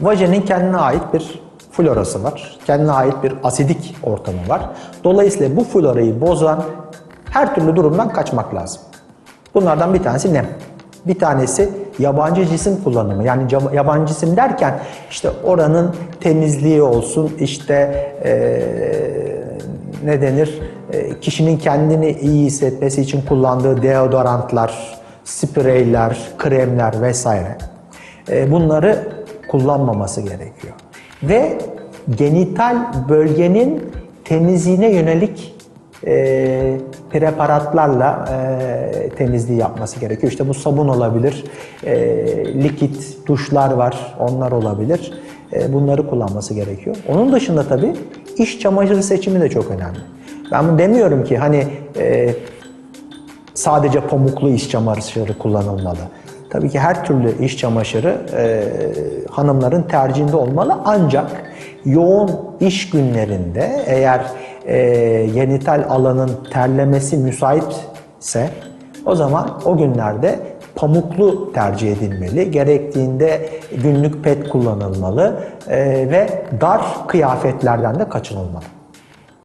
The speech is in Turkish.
Vajinin kendine ait bir florası var. Kendine ait bir asidik ortamı var. Dolayısıyla bu florayı bozan her türlü durumdan kaçmak lazım. Bunlardan bir tanesi nem. Bir tanesi yabancı cisim kullanımı. Yani yabancı cisim derken işte oranın temizliği olsun, işte eee, ne denir, Eee, kişinin kendini iyi hissetmesi için kullandığı deodorantlar, spreyler, kremler vesaire. Eee, bunları kullanmaması gerekiyor. Ve genital bölgenin temizliğine yönelik e, preparatlarla e, temizliği yapması gerekiyor. İşte bu sabun olabilir, e, likit duşlar var, onlar olabilir. E, bunları kullanması gerekiyor. Onun dışında tabii iş çamaşırı seçimi de çok önemli. Ben demiyorum ki hani e, sadece pamuklu iş çamaşırı kullanılmalı. Tabii ki her türlü iş çamaşırı e, hanımların tercihinde olmalı ancak yoğun iş günlerinde eğer e, genital alanın terlemesi müsaitse o zaman o günlerde pamuklu tercih edilmeli. Gerektiğinde günlük pet kullanılmalı e, ve dar kıyafetlerden de kaçınılmalı.